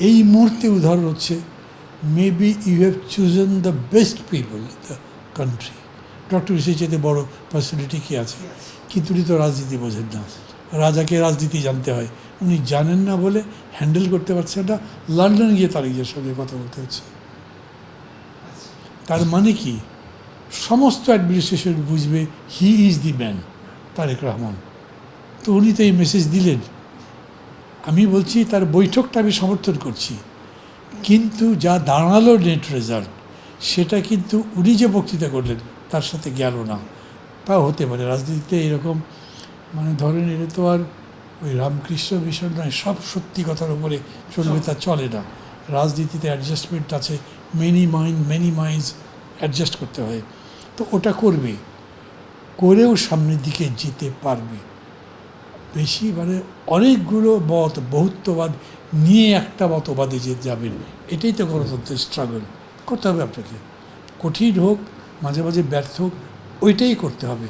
এই মুহূর্তে উদাহরণ হচ্ছে maybe you have chosen the best people the country doctor চেয়ে বড় পার্সোনালিটি কী আছে? কিন্তু উনি তো রাজনীতি বোঝেন না। রাজাকে রাজনীতি জানতে হয়। উনি জানেন না বলে হ্যান্ডেল করতে পারছেন না। লন্ডন গিয়ে তারিখের সঙ্গে কথা বলতে হচ্ছে। তার মানে কি? সমস্ত অ্যাডমিনিস্ট্রেশন বুঝবে he is the man Tarek Rahman. তো উনি তো এই মেসেজ দিলেন। আমি বলছি, তার বৈঠকটা আমি সমর্থন করছি। কিন্তু যা দাঁড়াল নেট রেজাল্ট সেটা কিন্তু উনি যে বক্তৃতা করলেন, তার সাথে গেল না। তাও হতে পারে, রাজনীতিতে এরকম মানে ধরেন এটা তো আর ওই রামকৃষ্ণ মিশন নয়, সব সত্যি কথার উপরে চলবে, তা চলে না। রাজনীতিতে অ্যাডজাস্টমেন্ট আছে many mind many minds adjust করতে হয়। তো ওটা করবে, করেও সামনের দিকে যেতে পারবে। বেশি মানে অনেকগুলো মত, বহুত্ববাদ নিয়ে একটা মতবাদে যে যাবেন। এটাই তো গণতন্ত্রের স্ট্রাগল করতে হবে আপনাকে। কঠিন হোক, মাঝে মাঝে ব্যর্থ হোক, ওইটাই করতে হবে।